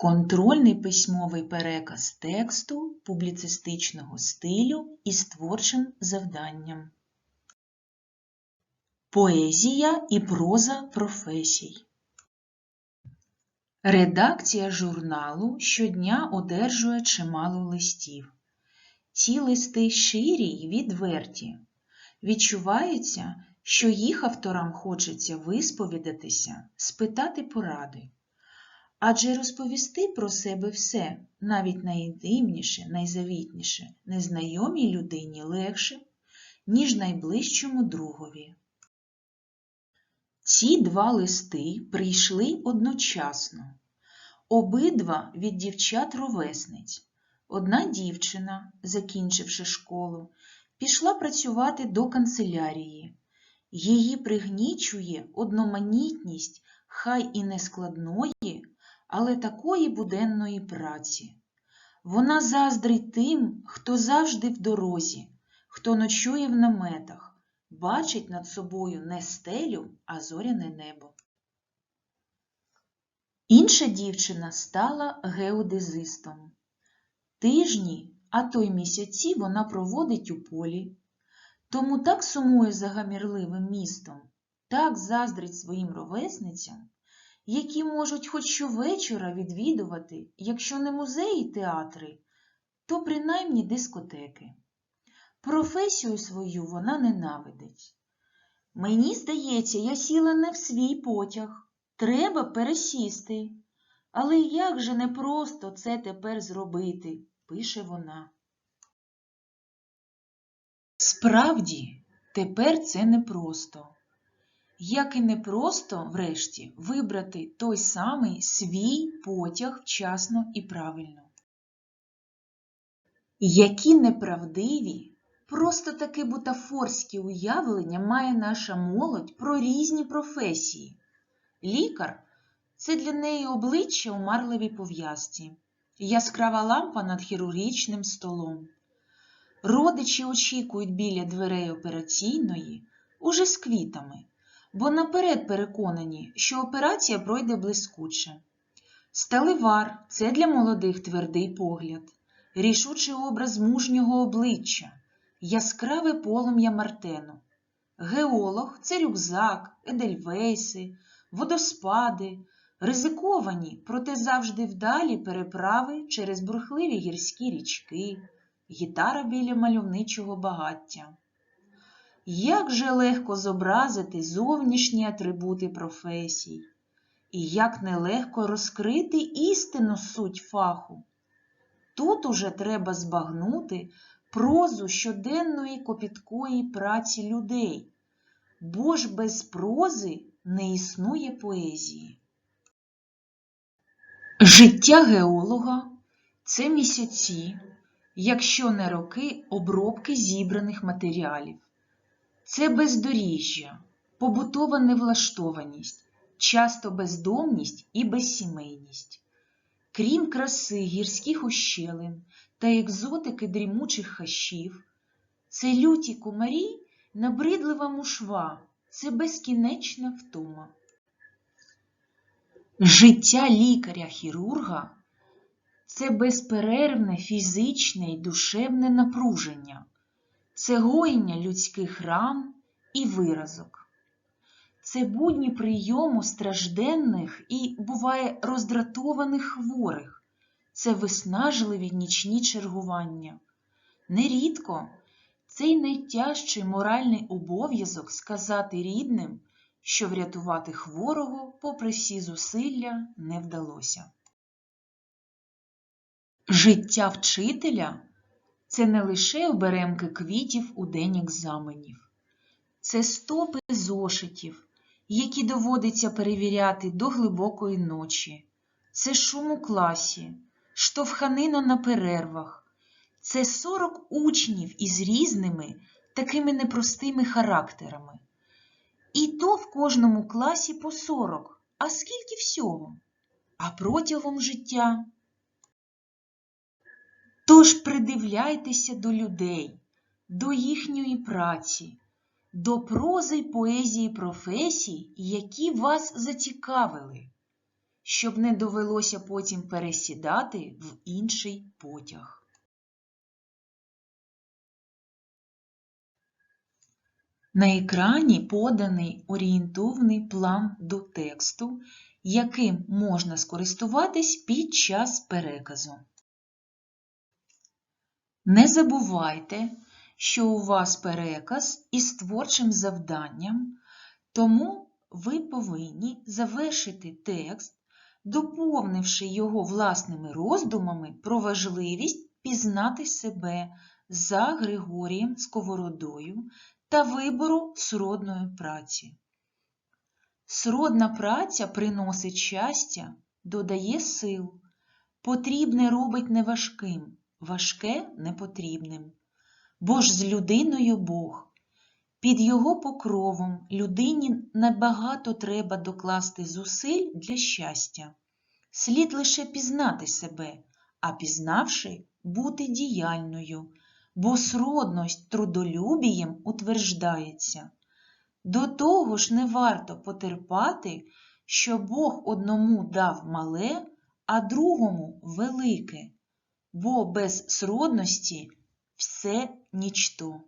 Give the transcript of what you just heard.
Контрольний письмовий переказ тексту публіцистичного стилю із творчим завданням. Поезія і проза професій. Редакція журналу щодня одержує чимало листів. Ці листи щирі й відверті. Відчувається, що їх авторам хочеться висповідатися, спитати поради. Адже розповісти про себе все, навіть найінтимніше, найзавітніше, незнайомій людині легше, ніж найближчому другові. Ці два листи прийшли одночасно, обидва від дівчат-ровесниць. Одна дівчина, закінчивши школу, пішла працювати до канцелярії. Її пригнічує одноманітність, хай і нескладної, але такої буденної праці. Вона заздрить тим, хто завжди в дорозі, хто ночує в наметах, бачить над собою не стелю, а зоряне небо. Інша дівчина стала геодезистом. Тижні, а то й місяці вона проводить у полі, тому так сумує за гамірливим містом, так заздрить своїм ровесницям, які можуть хоч щовечора відвідувати, якщо не музеї й театри, то принаймні дискотеки. Професію свою вона ненавидить. Мені здається, я сіла не в свій потяг. Треба пересісти. Але як же непросто це тепер зробити, пише вона. Справді, тепер це непросто. Як і непросто, врешті, вибрати той самий свій потяг вчасно і правильно. Які неправдиві, просто таки бутафорські уявлення має наша молодь про різні професії. Лікар це для неї обличчя у марливій пов'язці, яскрава лампа над хірургічним столом. Родичі очікують біля дверей операційної уже з квітами, бо наперед переконані, що операція пройде блискуче. Сталевар це для молодих твердий погляд, рішучий образ мужнього обличчя, яскраве полум'я мартену. Геолог це рюкзак, едельвейси, водоспади, ризиковані, проте завжди вдалі переправи через бурхливі гірські річки, гітара біля мальовничого багаття. Як же легко зобразити зовнішні атрибути професій, і як нелегко розкрити істинну суть фаху. Тут уже треба збагнути прозу щоденної копіткої праці людей, бо ж без прози не існує поезії. Життя геолога це місяці, якщо не роки обробки зібраних матеріалів. Це бездоріжжя, побутова невлаштованість, часто бездомність і безсімейність. Крім краси гірських ущелин та екзотики дрімучих хащів, це люті кумарі, набридлива мушва, це безкінечна втома. Життя лікаря-хірурга це безперервне фізичне і душевне напруження, це гоєння людських ран і виразок. Це будні прийому стражденних і, буває, роздратованих хворих, це виснажливі нічні чергування. Нерідко цей найтяжчий моральний обов'язок сказати рідним, що врятувати хворого, попри всі зусилля, не вдалося. Життя вчителя це не лише оберемки квітів у день екзаменів, це стопи зошитів, які доводиться перевіряти до глибокої ночі, це шум у класі, штовханина на перервах, це 40 учнів із різними, такими непростими характерами. І то в кожному класі по 40, а скільки всього? А протягом життя. Тож придивляйтеся до людей, до їхньої праці, до прози й поезії професій, які вас зацікавили. щоб не довелося потім пересідати в інший потяг. На екрані поданий орієнтовний план до тексту, яким можна скористуватись під час переказу. Не забувайте, що у вас переказ із творчим завданням, тому ви повинні завершити текст, доповнивши його власними роздумами про важливість пізнати себе за Григорієм Сковородою та вибору сродної праці. Сродна праця приносить щастя, додає сил, потрібне робить неважким, важке непотрібним. Бо ж з людиною Бог. Під його покровом людині небагато треба докласти зусиль для щастя. Слід лише пізнати себе, а пізнавши, бути діяльною, бо сродність трудолюбієм утверждається. До того ж не варто потерпати, що Бог одному дав мале, а другому велике, бо без сродності все нічто.